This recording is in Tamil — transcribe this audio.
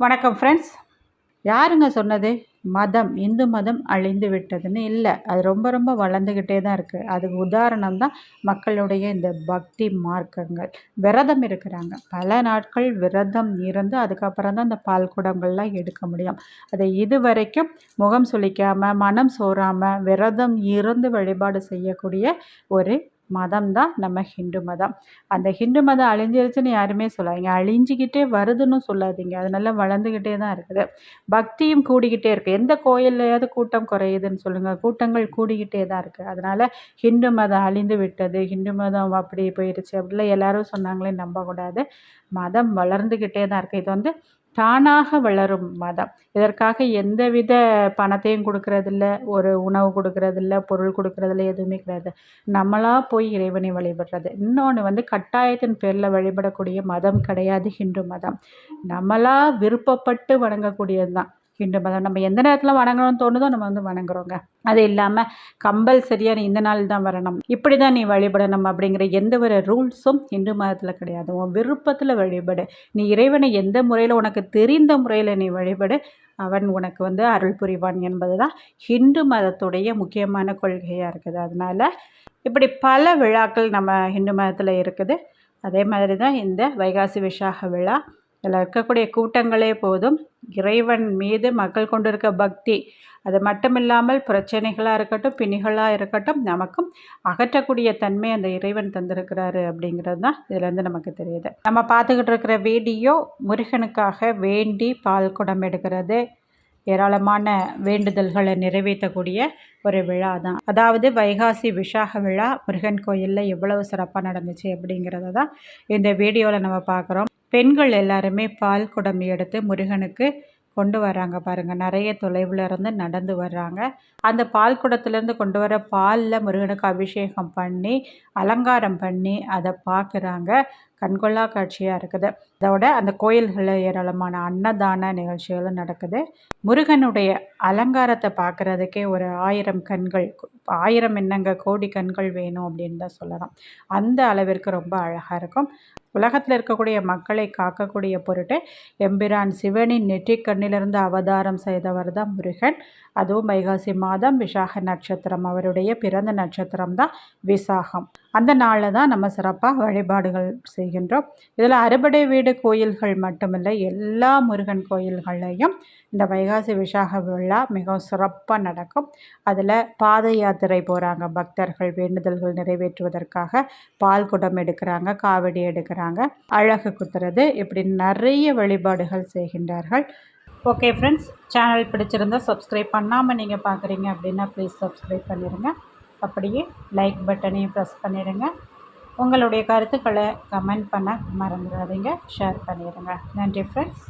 வணக்கம் ஃப்ரெண்ட்ஸ் யாருங்க சொன்னது? மதம் இந்து மதம் அழிந்து விட்டதுன்னு இல்லை. அது ரொம்ப ரொம்ப வளர்ந்துக்கிட்டே தான் இருக்குது அதுக்கு உதாரணம் தான் மக்களுடைய இந்த பக்தி மார்க்கங்கள். விரதம் இருக்கிறாங்க. பல நாட்கள் விரதம் இருந்து அதுக்கப்புறம் தான் இந்த பால் குடங்கள்லாம் எடுக்க முடியும். அதை இது வரைக்கும் முகம் சுளிக்காமல் மனம் சோறாமல் விரதம் இருந்து வழிபாடு செய்யக்கூடிய ஒரு மதம் தான் நம்ம ஹிந்து மதம். அந்த ஹிந்து மதம் அழிஞ்சிருச்சுன்னு யாருமே சொல்லாதீங்க. அழிஞ்சிக்கிட்டே வருதுன்னு சொல்லாதீங்க. அது நல்லா வளர்ந்துக்கிட்டே தான் இருக்குது. பக்தியும் கூடிக்கிட்டே இருக்குது எந்த கோயில்லையாவது கூட்டம் குறையுதுன்னு சொல்லுங்கள் கூட்டங்கள் கூடிக்கிட்டே தான் இருக்குது அதனால் ஹிந்து மதம் அழிந்து விட்டது. ஹிந்து மதம் அப்படி போயிடுச்சு அப்படிலாம் எல்லாரும் சொன்னாங்களே நம்பக்கூடாது மதம் வளர்ந்துக்கிட்டே தான் இருக்குது இது வந்து தானாக வளரும் மதம். இதற்காக எந்தவித பணத்தையும் கொடுக்கறதில்ல ஒரு உணவு கொடுக்கறதில்ல பொருள் கொடுக்கறதில்ல எதுவுமே கிடையாது. நம்மளாக போய் இறைவனை வழிபடுறது. இன்னொன்று வந்து கட்டாயத்தின் பேரில் வழிபடக்கூடிய மதம் கிடையாது ஹிந்து மதம். நம்மளாக விருப்பப்பட்டு வணங்கக்கூடியது தான் ஹிந்து மதம் நம்ம எந்த நேரத்தில் வணங்கணும்னு தோணுதோ நம்ம வந்து வணங்குறோங்க. அது இல்லாமல் கம்பல்சரியாக நீ இந்த நாள் தான் வரணும். இப்படி தான் நீ வழிபடணும் அப்படிங்கிற எந்த ஒரு ரூல்ஸும் இந்து மதத்தில் கிடையாது. உன் விருப்பத்தில் வழிபடு. நீ இறைவனை எந்த முறையில் உனக்கு தெரிந்த முறையில் நீ வழிபடு அவன் உனக்கு வந்து அருள் புரிவான் என்பது தான் ஹிந்து மதத்துடைய முக்கியமான கொள்கையாக இருக்குது. அதனால் இப்படி பல விழாக்கள் நம்ம ஹிந்து மதத்தில் இருக்குது. அதே மாதிரி தான் இந்த வைகாசி விசாக விழா இதில் இருக்கக்கூடிய கூட்டங்களே போதும். இறைவன் மீது மக்கள் கொண்டிருக்க பக்தி அது மட்டும் இல்லாமல் பிரச்சனைகளாக இருக்கட்டும் பிணிகளாக இருக்கட்டும் நமக்கும் அகற்றக்கூடிய தன்மை அந்த இறைவன் தந்திருக்கிறாரு அப்படிங்கிறது தான் இதுலேருந்து நமக்கு தெரியுது. நம்ம பார்த்துக்கிட்டு இருக்கிற வீடியோ முருகனுக்காக வேண்டி பால் குடம் எடுக்கிறது ஏராளமான வேண்டுதல்களை நிறைவேற்றக்கூடிய ஒரு விழா தான். அதாவது வைகாசி விஷாக விழா முருகன் கோயிலில் எவ்வளவு சிறப்பாக நடந்துச்சு அப்படிங்கிறத தான் இந்த வீடியோவில் நம்ம பார்க்குறோம். பெண்கள் எல்லாருமே பால் குடம் எடுத்து முருகனுக்கு கொண்டு வராங்க பாருங்கள் நிறைய தொலைவில் இருந்து நடந்து வர்றாங்க. அந்த பால் குடத்துலேருந்து கொண்டு வர பாலில் முருகனுக்கு அபிஷேகம் பண்ணி அலங்காரம் பண்ணி அதை பார்க்குறாங்க கண்கொள்ளா காட்சியாக இருக்குது. அதோட அந்த கோயில்களில் ஏராளமான அன்னதான நிகழ்ச்சிகளும் நடக்குது. முருகனுடைய அலங்காரத்தை பார்க்குறதுக்கே ஒரு ஆயிரம் கண்கள் ஆயிரம் என்னங்க கோடி கண்கள் வேணும் அப்படின்னு தான் சொல்லலாம். அந்த அளவிற்கு ரொம்ப அழகாக இருக்கும். உலகத்தில் இருக்கக்கூடிய மக்களை காக்கக்கூடிய பொருட்டு எம்பிரான் சிவனின் நெற்றிக் கண்ணிலிருந்து அவதாரம் செய்தவர் தான் முருகன். அதுவும் வைகாசி மாதம் விசாக நட்சத்திரம். அவருடைய பிறந்த நட்சத்திரம் தான் விசாகம். அந்த நாளில் தான் நம்ம சிறப்பாக வழிபாடுகள் செய்கின்றோம். இதில் அறுபடை வீடு கோயில்கள் மட்டுமில்லை எல்லா முருகன் கோயில்கள்லையும் இந்த வைகாசி விசாக விழா மிகவும் சிறப்பாக நடக்கும். அதில் பாத யாத்திரை போகிறாங்க பக்தர்கள் வேண்டுதல்கள் நிறைவேற்றுவதற்காக பால் குடம் எடுக்கிறாங்க காவடி எடுக்கிறாங்க அழகு குத்துறது இப்படி நிறைய வழிபாடுகள் செய்கின்றார்கள். ஓகே ஃப்ரெண்ட்ஸ் சேனல் பிடிச்சிருந்தால் சப்ஸ்கிரைப் பண்ணாமல் நீங்கள் பார்க்குறீங்க அப்படின்னா ப்ளீஸ் சப்ஸ்கிரைப் பண்ணிடுங்க அப்படியே லைக் பட்டனையும் ப்ரெஸ் பண்ணிடுங்க. உங்களுடைய கருத்துக்களை கமெண்ட் பண்ண மறந்துடாதீங்க. ஷேர் பண்ணிடுங்க. நன்றி ஃப்ரெண்ட்ஸ்